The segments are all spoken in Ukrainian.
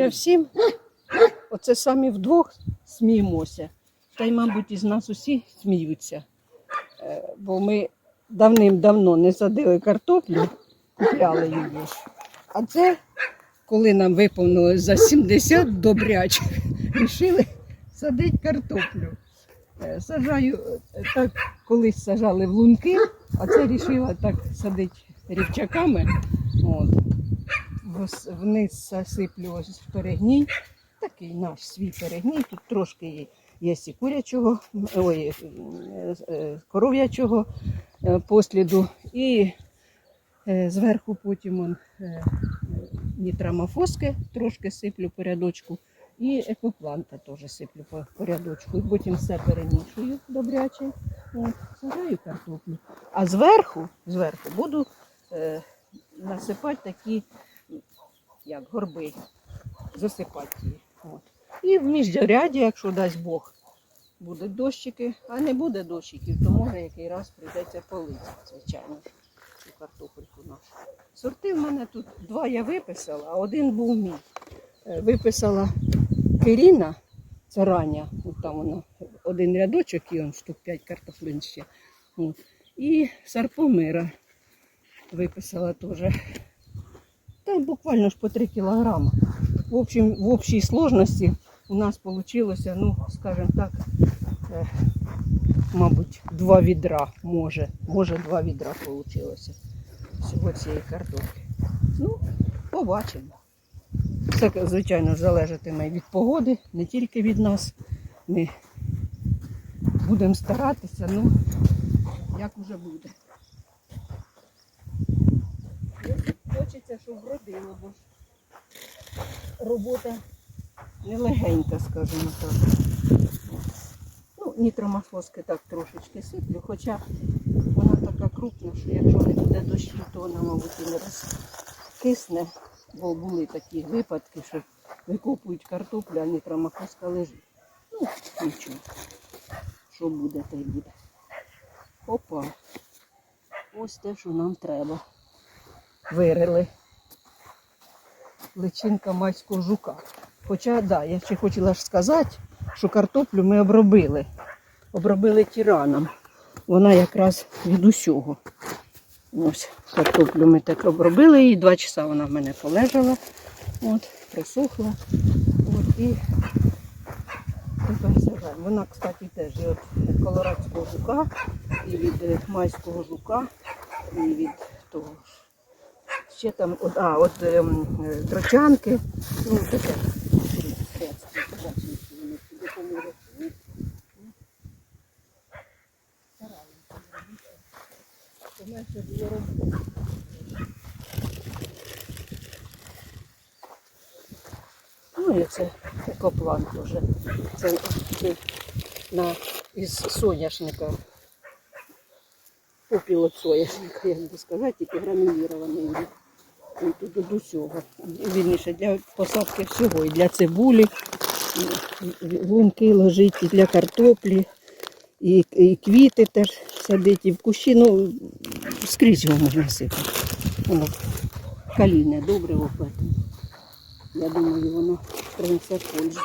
Здоров'я всім. Оце самі вдвох сміємося. Та й, мабуть, із нас усі сміються. Е, Бо ми давним-давно не садили картоплю, купляли її. А це, коли нам виповнилось за 70 добрячих, вирішили садити картоплю. Е, Сажаю е, так, колись сажали в лунки, а це вирішила так садити рівчаками. От. Вниз засиплю ось перегній. Такий наш свій перегній. Тут трошки є, є і ой, е, е, коров'ячого е, посліду. І зверху потім он, нітрамофоски трошки сиплю по рядочку. І екопланта теж сиплю по, рядочку. І потім все перемішую добряче. Сажаю картоплю. А зверху, зверху буду насипати такі як горби, засипати її. От. І в міжряді, якщо дасть Бог, будуть дощики, а не буде дощиків, то може який раз прийдеться полити, звичайно, цю картопельку нашу. Сорти в мене тут два я виписала, а один був мій. Е, Виписала Киріна, це рання, там вона один рядочок і он штук 5 картоплин ще. От. І Сарпомира виписала теж та буквально ж по 3 кілограма. В, общем, в общій сложності у нас вийшло, ну, скажімо так, е, мабуть, два відра, може, може два відра вийшло всього цієї картоплі. Ну, побачимо. Все, звичайно, залежатиме від погоди, не тільки від нас. Ми будемо старатися, ну, як уже буде. Хочеться, щоб вродило, бо ж робота нелегенька, скажімо так. Ну, нітромофоски так трошечки сиплю, хоча вона така крупна, що якщо не буде дощу, то вона, мабуть, і не розкисне, бо були такі випадки, що викопують картоплю, а нітромофоска лежить. Ну, нічого. Що буде, те й буде. Опа. Ось те, що нам треба вирили. Личинка майського жука. Хоча, да, я ще хотіла ж сказати, що картоплю ми обробили. Обробили тираном. Вона якраз від усього. Ось картоплю ми так обробили її. Два часа вона в мене полежала. От, присохла. От, і. Вона, кстати, теж і від колорадського жука, і від майського жука, і від того ж ще там, а, от ем, дрочанки. Ну, таке. Ну, і це екоплан теж. Це, на, із соняшника. Попіл від соняшника, як би сказати, тільки гранулірований. Тут до усього. Вірніше, для посадки всього. І для цибулі, лунки ложить, і для картоплі, і, і квіти теж садить, і в кущі. Ну, скрізь його можна сипати. Воно калійне, добре опитане. Я думаю, воно принесе пользу.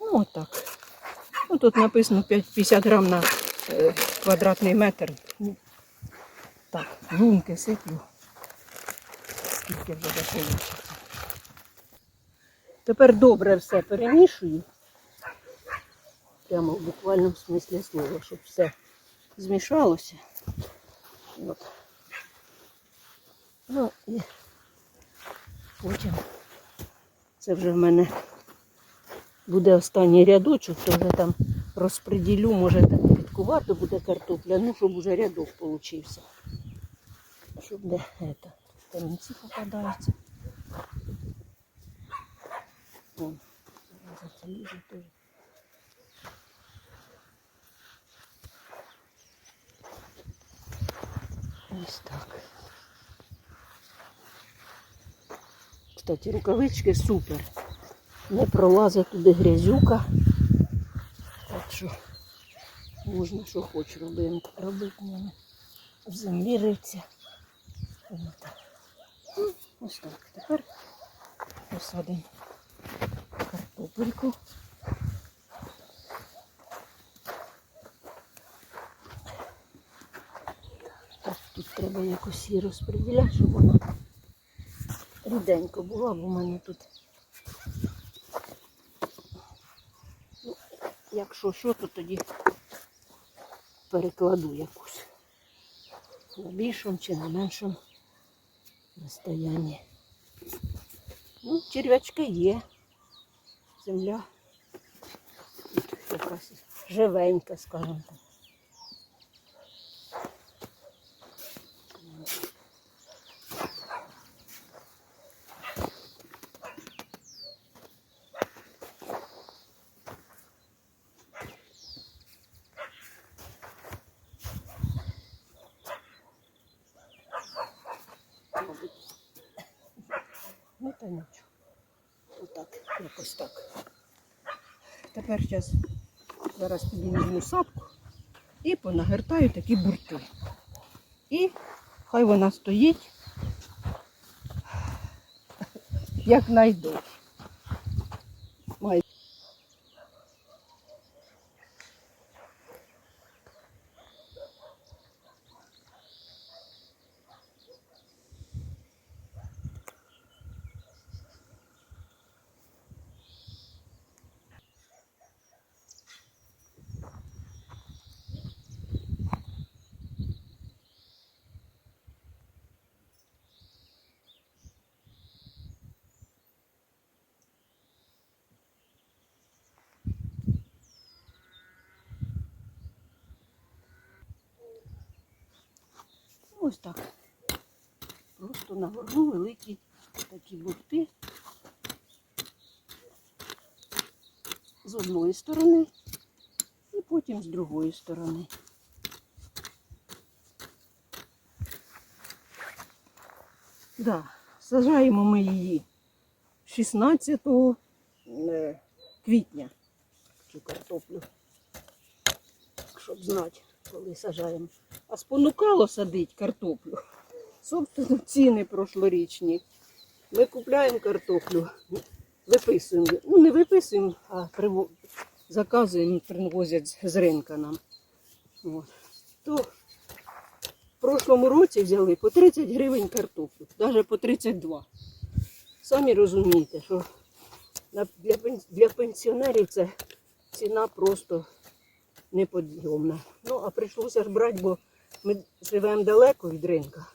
Ну, отак. Ну, тут написано 50 грам на е, квадратний метр. Ну, так, лунки сиплю. Скільки вже вийде. Тепер добре все перемішую. Прямо в буквальному смислі слова, щоб все змішалося. От. Ну і потім це вже в мене буде останній рядочок, то вже там розподілю, може так підкувати буде картопля, ну щоб вже рядок получився. Щоб не это, камінці попадаються. О, лізе теж. Ось так. Кстати, рукавички супер. Не пролазить туди грязюка. Так що можна що хоч робити, робити ними. В землі риться. Ось так. Тепер посадимо картопельку. Тут треба якось її розподіляти, щоб вона ріденько була, бо в мене тут. Ну, якщо що, то тоді перекладу якусь. На більшому чи на меншому розстоянні. Ну, черв'ячки є. Земля якась живенька, скажімо так. Та нічого. Отак, якось так. Тепер зараз, зараз тобі візьму сапку і понагертаю такі бурти. І хай вона стоїть як найдовше. Ось так. Просто нагорну великі такі бурти з одної сторони і потім з другої сторони. Да, сажаємо ми її 16 е, квітня цю картоплю, щоб знати, коли сажаємо. А спонукало садить картоплю. Собственно, ціни прошлорічні. Ми купляємо картоплю, виписуємо. Ну, не виписуємо, а приво- заказуємо, привозять з- ринка нам. От. То в прошлому році взяли по 30 гривень картоплю, навіть по 32. Самі розумієте, що для пенсіонерів це ціна просто неподйомна. Ну, а прийшлося ж брати, бо ми живемо далеко від ринка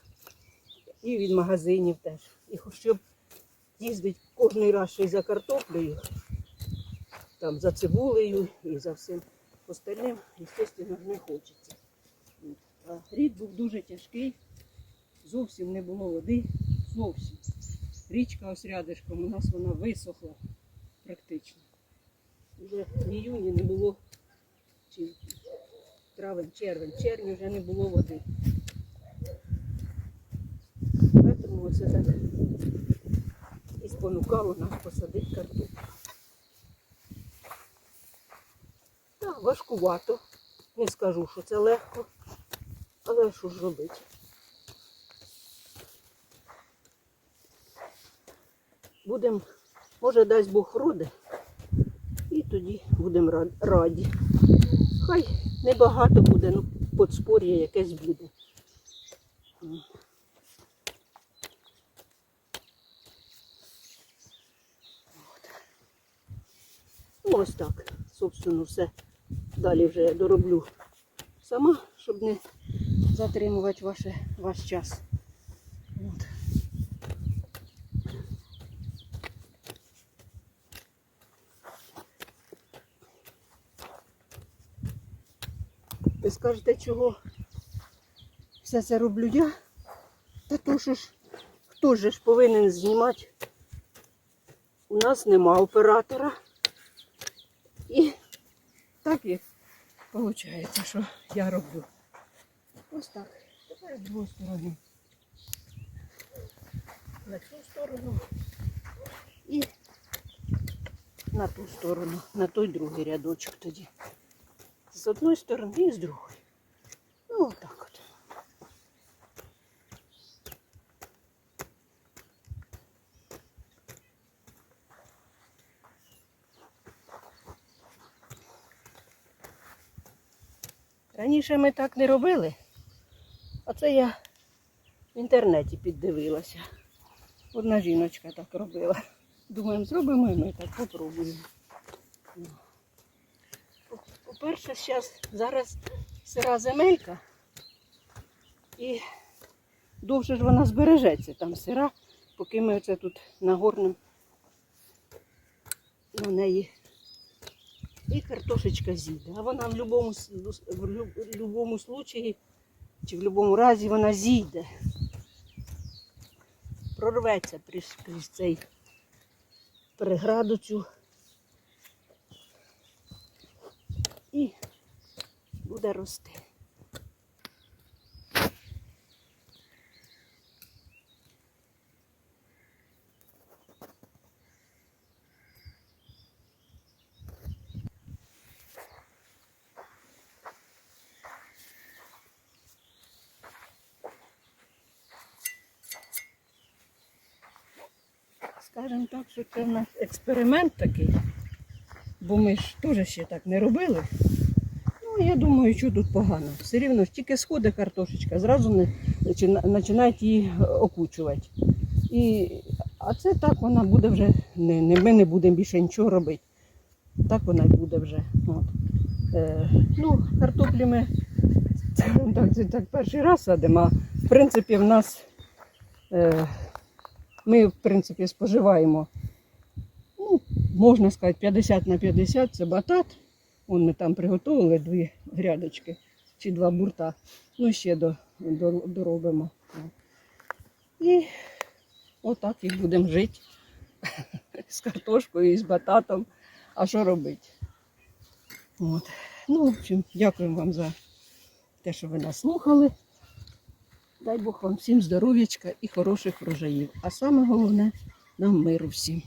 і від магазинів теж. І щоб їздити кожен раз ще й за картоплею, там за цибулею і за всім остальним, звісно, не хочеться. А рік був дуже тяжкий, зовсім не було води, зовсім. Річка ось рядишком, у нас вона висохла практично. Вже в іюні не було чи травень, червень, червні вже не було води. Тому оце так і спонукало нас посадити картоплю. Так, важкувато. Не скажу, що це легко, але що ж робити? Будемо, може дасть Бог роди, і тоді будемо раді. Хай небагато буде, ну подспор'я якесь буде. Ну, ось так. Собственно, все. Далі вже я дороблю сама, щоб не затримувати ваше, ваш час. От. Ви скажете, чого все це роблю я? Та то що ж, хто же ж повинен знімати? У нас нема оператора. І так і виходить, що я роблю. Ось так. Тепер з двох сторон. На цю сторону і на ту сторону, на той другий рядочок тоді з одної сторони і з другої. Ну, отак от. Раніше ми так не робили, а це я в інтернеті піддивилася. Одна жіночка так робила. Думаємо, зробимо і ми так попробуємо. По-перше, щас, зараз сира земелька і довше ж вона збережеться там сира, поки ми оце тут нагорнемо на неї. І картошечка зійде. А вона в будь-якому в любому случаї чи в будь-якому разі вона зійде. Прорветься крізь цей переграду цю. І буде рости. Скажемо так, що це в нас експеримент такий, бо ми ж теж ще так не робили. Ну, я думаю, що тут погано. Все рівно ж тільки сходить картошечка, зразу починають її окучувати. І, а це так вона буде вже, не, не, ми не будемо більше нічого робити. Так вона й буде вже. От. Е, ну, картоплі ми так, це так перший раз садимо, а в принципі в нас. Е, ми, в принципі, споживаємо, можна сказати, 50 на 50 це батат. Вон ми там приготували дві грядочки чи два бурта. Ну, ще до, до, доробимо. І отак і будемо жити з картошкою і з бататом. А що робити? От. Ну, в общем, дякуємо вам за те, що ви нас слухали. Дай Бог вам всім здоров'ячка і хороших врожаїв. А саме головне нам миру всім.